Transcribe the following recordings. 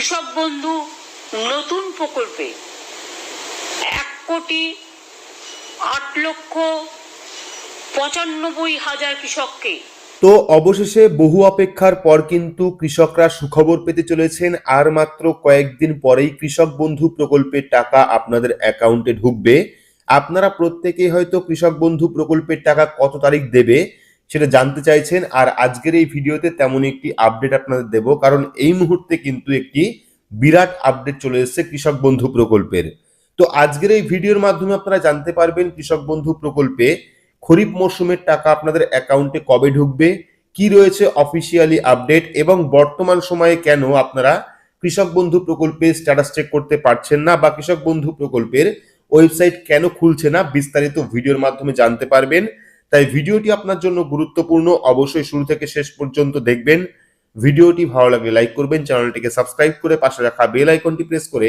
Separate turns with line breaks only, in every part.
কৃষক বন্ধু, নতুন প্রকল্পে এক কোটি আট লক্ষ পঁচানব্বই হাজার কৃষককে
তো অবশেষে বহু অপেক্ষার পর কিন্তু কৃষকরা সুখবর পেতে চলেছেন, আর মাত্র কয়েকদিন পরেই কৃষক বন্ধু প্রকল্পের টাকা আপনাদের অ্যাকাউন্টে ঢুকবে। আপনারা প্রত্যেকেই হয়তো কৃষক বন্ধু প্রকল্পের টাকা কত তারিখ দেবে সেটা জানতে চাইছেন, আর আজকের এই ভিডিওতে তেমন একটি আপডেট আপনাদের দেব, কারণ এই মুহূর্তে কিন্তু একটি বিরাট আপডেট চলে এসেছে কৃষক বন্ধু প্রকল্পের। তো আজকের এই ভিডিওর মাধ্যমে আপনারা জানতে পারবেন কৃষক বন্ধু প্রকল্পে খরিফ মরশুমের টাকা আপনাদের অ্যাকাউন্টে কবে ঢুকবে, কি রয়েছে অফিসিয়ালি আপডেট এবং বর্তমান সময়ে কেন আপনারা কৃষক বন্ধু প্রকল্পের স্ট্যাটাস চেক করতে পারছেন না, বা কৃষক বন্ধু প্রকল্পের ওয়েবসাইট কেন খুলছে না, বিস্তারিত ভিডিওর মাধ্যমে জানতে পারবেন। তাই ভিডিওটি আপনার জন্য গুরুত্বপূর্ণ। অবশ্যই শুরু থেকে শেষ পর্যন্ত দেখবেন। ভিডিওটি ভালো লাগলে লাইক করবেন, চ্যানেলটিকে সাবস্ক্রাইব করে পাশে রাখা বেল আইকনটি প্রেস করে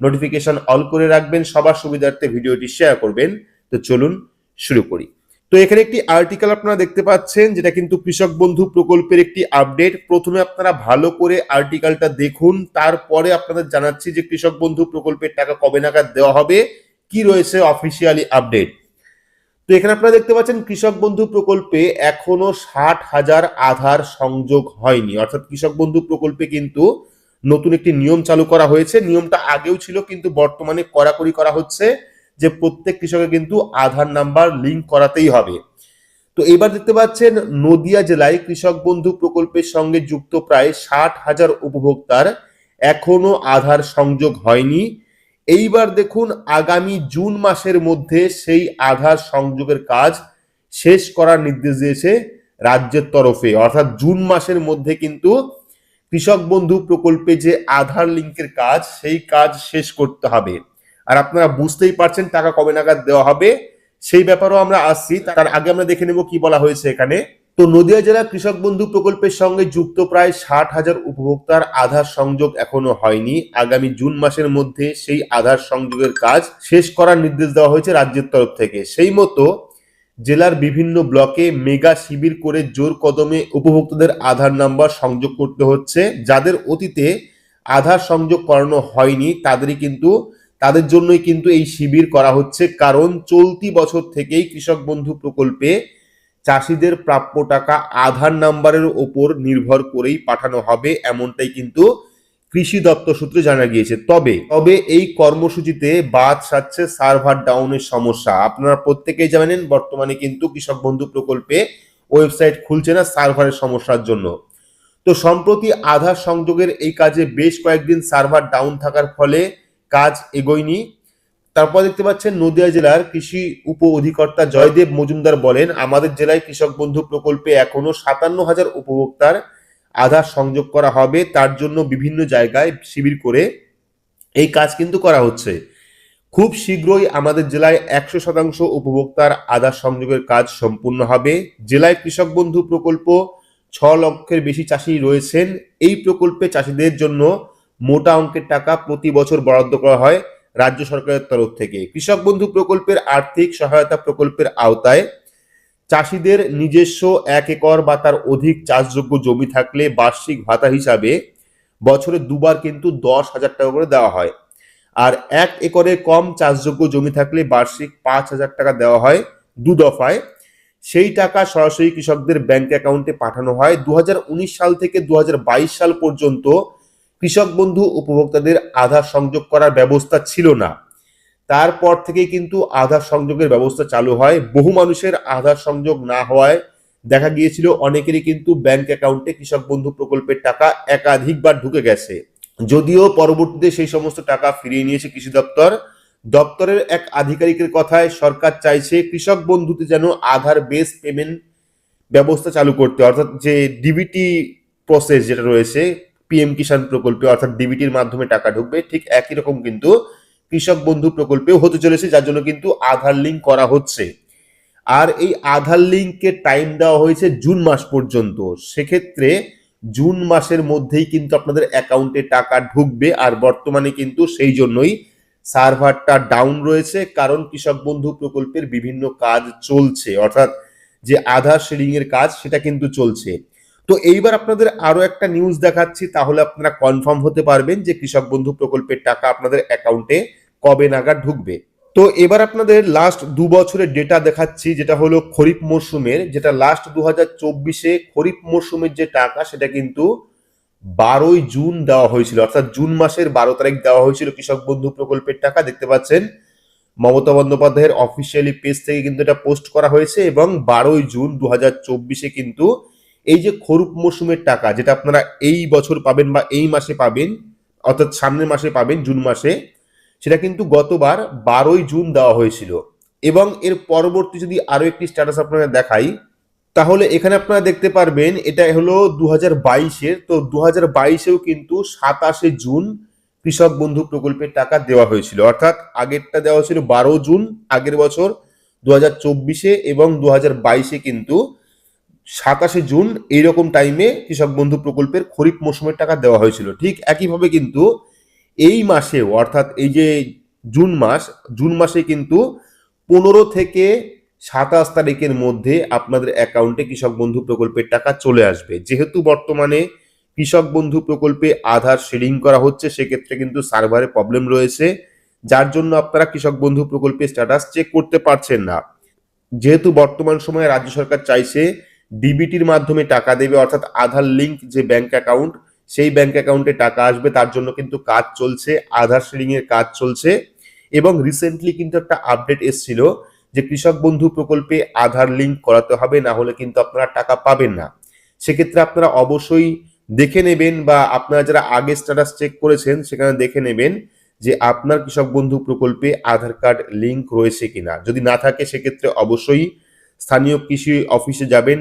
নোটিফিকেশন অল করে রাখবেন, সবার সুবিধার্থে ভিডিওটি শেয়ার করবেন। তো চলুন শুরু করি। তো এখানে একটি আর্টিকেল আপনারা দেখতে পাচ্ছেন, যেটা কিন্তু কৃষক বন্ধু প্রকল্পের একটি আপডেট প্রথমে আপনারা ভালো করে আর্টিকেলটা দেখুন, তারপরে আপনাদের জানাচ্ছি যে কৃষক বন্ধু প্রকল্পের টাকা কবে নাগাদ দেওয়া হবে, কি রয়েছে অফিসিয়ালি আপডেট তো এখানে আপনারা দেখতে পাচ্ছেন কৃষক বন্ধু প্রকল্পে এখনও ষাট হাজার আধার সংযোগ হয়নি। অর্থাৎ কৃষক বন্ধু প্রকল্পে কিন্তু নতুন একটি নিয়ম চালু করা হয়েছে। নিয়মটা আগেও ছিল, কিন্তু বর্তমানে কড়াকড়ি করা হচ্ছে যে প্রত্যেক কৃষকের কিন্তু আধার নাম্বার লিঙ্ক করাতেই হবে। তো এবার দেখতে পাচ্ছেন নদিয়া জেলায় কৃষক বন্ধু প্রকল্পের সঙ্গে যুক্ত প্রায় ষাট হাজার উপভোক্তার এখনও আধার সংযোগ হয়নি। এইবার দেখুন আগামী জুন মাসের মধ্যে সেই আধার সংযোগের কাজ শেষ করার নির্দেশ দিয়েছে রাজ্যের তরফে। অর্থাৎ জুন মাসের মধ্যে কিন্তু কৃষক বন্ধু প্রকল্পে যে আধার লিঙ্কের কাজ, সেই কাজ শেষ করতে হবে। আর আপনারা বুঝতেই পারছেন টাকা কবে নাগাদ দেওয়া হবে, সেই ব্যাপারেও আমরা আসছি। তার আগে আমরা দেখে নেব কি বলা হয়েছে এখানে। তো নদিয়া জেলা কৃষক বন্ধু প্রকল্পের সঙ্গে যুক্ত প্রায় ষাট হাজার উপভোক্তার আধার সংযোগ এখনও হয়নি। আগামী জুন মাসের মধ্যে সেই আধার সংযোগের কাজ শেষ করার নির্দেশ দেওয়া হয়েছে রাজ্যের তরফ থেকে। সেই মতো জেলার বিভিন্ন ব্লকে মেগা শিবির করে জোর কদমে উপভোক্তাদের আধার নাম্বার সংযোগ করতে হচ্ছে। যাদের অতীতে আধার সংযোগ করানো হয়নি, তাদেরই কিন্তু, তাদের জন্যই কিন্তু এই শিবির করা হচ্ছে। কারণ চলতি বছর থেকেই কৃষক বন্ধু প্রকল্পে চাষিদের প্রাপ্য টাকা আধার নাম্বারের ওপর নির্ভর করেই পাঠানো হবে, এমনটাই কিন্তু কৃষি দপ্তর সূত্রে জানা গিয়েছে। তবে তবে এই কর্মসূচিতে বাদ সাচ্ছে সার্ভার ডাউনের সমস্যা। আপনারা প্রত্যেকেই জানেন, বর্তমানে কিন্তু কৃষক বন্ধু প্রকল্পে ওয়েবসাইট খুলছে না সার্ভারের সমস্যার জন্য। তো সম্প্রতি আধার সংযোগের এই কাজে বেশ কয়েকদিন সার্ভার ডাউন থাকার ফলে কাজ এগোয়নি। তারপর দেখতে পাচ্ছেন নদিয়া জেলার কৃষি উপ অধিকর্তা জয়দেব মজুমদার বলেন, আমাদের জেলায় কৃষক বন্ধু প্রকল্পে এখনও সাতান্ন হাজার উপভোক্তার আধার সংযোগ করা হবে। তার জন্য বিভিন্ন জায়গায় শিবির করে এই কাজ কিন্তু করা হচ্ছে। খুব শীঘ্রই আমাদের জেলায় একশো শতাংশ উপভোক্তার আধার সংযোগের কাজ সম্পূর্ণ হবে। জেলায় কৃষক বন্ধু প্রকল্প ছ লক্ষের বেশি চাষি রয়েছেন। এই প্রকল্পে চাষিদের জন্য মোটা অঙ্কের টাকা প্রতি বছর বরাদ্দ করা হয়। রাজ্য সরকারের তরফ থেকে। কৃষক বন্ধু প্রকল্পের আর্থিক সহায়তা প্রকল্পের আওতায় চাষিদের নিজস্ব এক একর বা তার অধিক চাষযোগ্য জমি থাকলে বার্ষিক ভাতা হিসাবে বছরে দুবার কিন্তু দশ হাজার টাকা করে দেওয়া হয়। আর এক একরে কম চাষযোগ্য জমি থাকলে বার্ষিক পাঁচ হাজার টাকা দেওয়া হয় দু দফায়। সেই টাকা সরাসরি কৃষকদের ব্যাংক অ্যাকাউন্টে পাঠানো হয়। দু হাজার উনিশ সাল থেকে দু হাজার বাইশ সাল পর্যন্ত কৃষক বন্ধু উপভোক্তাদের আধার সংযোগ করার ব্যবস্থা ছিল না। তারপর থেকেই কিন্তু আধার সংযোগের ব্যবস্থা চালু হয়। বহু মানুষের আধার সংযোগ না হওয়ায় দেখা গিয়েছিল অনেকেরই কিন্তু ব্যাংক অ্যাকাউন্টে কৃষক বন্ধু প্রকল্পের টাকা একাধিকবার ঢুকে গেছে। যদিও পরবর্তীতে সেই সমস্ত টাকা ফিরিয়ে নিয়েছে কৃষি দপ্তর, দপ্তরের এক আধিকারিকের কথায় সরকার চাইছে কৃষক বন্ধুতে যেন আধার বেস পেমেন্ট ব্যবস্থা চালু করতে, অর্থাৎ যে ডিবিটি প্রসেস যেটা রয়েছে পিএম কিষাণ প্রকল্পে অর্থাৎ ডিবিটির মাধ্যমে টাকা ঢুকবে, ঠিক একই রকম কিন্তু কৃষক বন্ধু প্রকল্পেও হতে চলেছে, যার জন্য কিন্তু আধার লিঙ্ক করা হচ্ছে। আর এই আধার লিঙ্কের টাইম দেওয়া হয়েছে জুন মাস পর্যন্ত। সেক্ষেত্রে জুন মাসের মধ্যেই কিন্তু আপনাদের অ্যাকাউন্টে টাকা ঢুকবে, আর বর্তমানে কিন্তু সেই জন্যই সার্ভারটা ডাউন রয়েছে, কারণ কৃষক বন্ধু প্রকল্পের বিভিন্ন কাজ চলছে। অর্থাৎ যে আধার শেডিং এর কাজ, সেটা কিন্তু চলছে। তো এইবার আপনাদের আরও একটা নিউজ দেখাচ্ছি, তাহলে আপনারা কনফার্ম হতে পারবেন যে কৃষক বন্ধু প্রকল্পের টাকা আপনাদের অ্যাকাউন্টে কবে নাগাদ ঢুকবে। তো এবার আপনাদের লাস্ট দু বছরের ডেটা দেখাচ্ছি, যেটা হলো খরিফ মরশুমের যেটা লাস্ট দু হাজার চব্বিশে খরিফ মরশুমের যে টাকা, সেটা কিন্তু বারোই জুন দেওয়া হয়েছিল, অর্থাৎ জুন মাসের বারো তারিখ দেওয়া হয়েছিল কৃষক বন্ধু প্রকল্পের টাকা। দেখতে পাচ্ছেন, মমতা বন্দ্যোপাধ্যায়ের অফিসিয়ালি পেজ থেকে কিন্তু এটা পোস্ট করা হয়েছে এবং বারোই জুন দু হাজার চব্বিশে কিন্তু এই যে খরিফ মরশুমের টাকা, যেটা আপনারা এই বছর পাবেন বা এই মাসে পাবেন, অর্থাৎ সামনের মাসে পাবেন, জুন মাসে, সেটা কিন্তু গতবার বারোই জুন দেওয়া হয়েছিল। এবং এর পরবর্তী যদি আরও একটি স্ট্যাটাস আপনারা দেখাই, তাহলে এখানে আপনারা দেখতে পারবেন, এটা হলো দু হাজার বাইশের, তো দু হাজার বাইশেও কিন্তু সাতাশে জুন কৃষক বন্ধু প্রকল্পের টাকা দেওয়া হয়েছিল। অর্থাৎ আগেরটা দেওয়া হয়েছিল বারো জুন, আগের বছর দু হাজার চব্বিশে এবং দু হাজার বাইশে কিন্তু সাতাশে জুন এইরকম টাইমে কৃষক বন্ধু প্রকল্পের খরিফ মৌসুমের টাকা দেওয়া হয়েছিল। ঠিক একইভাবে কিন্তু এই মাসে, অর্থাৎ এই যে জুন মাস, জুন মাসে কিন্তু পনেরো থেকে সাতাশ তারিখের মধ্যে আপনাদের অ্যাকাউন্টে কৃষক বন্ধু প্রকল্পের টাকা চলে আসবে। যেহেতু বর্তমানে কৃষক বন্ধু প্রকল্পে আধার শেডিং করা হচ্ছে, সেক্ষেত্রে কিন্তু সার্ভারে প্রবলেম রয়েছে, যার জন্য আপনারা কৃষক বন্ধু প্রকল্পের স্ট্যাটাস চেক করতে পারছেন না। যেহেতু বর্তমান সময়ে রাজ্য সরকার চাইছে ডিবিটির মাধ্যমে টাকা দেবে, অর্থাৎ আধার লিঙ্ক যে ব্যাংক অ্যাকাউন্ট সেই ব্যাংক অ্যাকাউন্টে টাকা আসবে, তার জন্য কিন্তু কাজ চলছে আধার শেডিং এর কাজ চলছে। এবং রিসেন্টলি কিন্তু একটা আপডেট এসেছিল যে কৃষক বন্ধু প্রকল্পে আধার লিঙ্ক করাতে হবে, না হলে কিন্তু আপনারা টাকা পাবেন না। সেক্ষেত্রে আপনারা অবশ্যই দেখে নেবেন বা আপনারা যারা আগে স্ট্যাটাস চেক করেছেন, সেখানে দেখে নেবেন যে আপনার কৃষক বন্ধু প্রকল্পে আধার কার্ড লিঙ্ক রয়েছে কিনা। যদি না থাকে, সেক্ষেত্রে অবশ্যই স্থানীয় কৃষি অফিসে যাবেন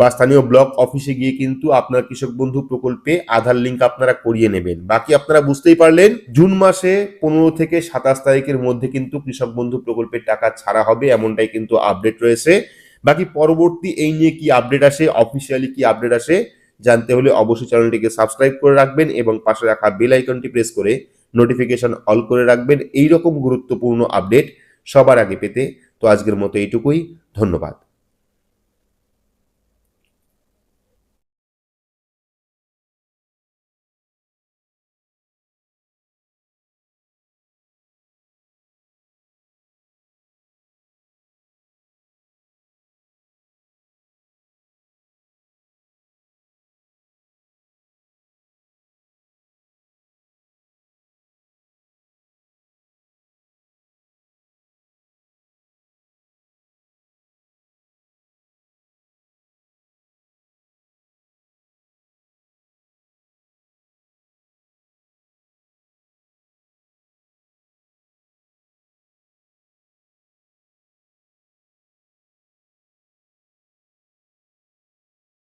বা স্থানীয় ব্লক অফিসে গিয়ে কিন্তু আপনার কৃষক বন্ধু প্রকল্পে আধার লিঙ্ক আপনারা করিয়ে নেবেন। বাকি আপনারা বুঝতেই পারলেন, জুন মাসে পনেরো থেকে সাতাশ তারিখের মধ্যে কিন্তু কৃষক বন্ধু প্রকল্পের টাকা ছাড়া হবে এমনটাই কিন্তু আপডেট রয়েছে। বাকি পরবর্তী এই নিয়ে কি আপডেট আসে অফিসিয়ালি কি আপডেট আসে, জানতে হলে অবশ্যই চ্যানেলটিকে সাবস্ক্রাইব করে রাখবেন এবং পাশে রাখা বেল আইকনটি প্রেস করে নোটিফিকেশন অল করে রাখবেন। এই রকম গুরুত্বপূর্ণ আপডেট সবার আগে পেতে। তো আজকের মতো এইটুকুই। ধন্যবাদ।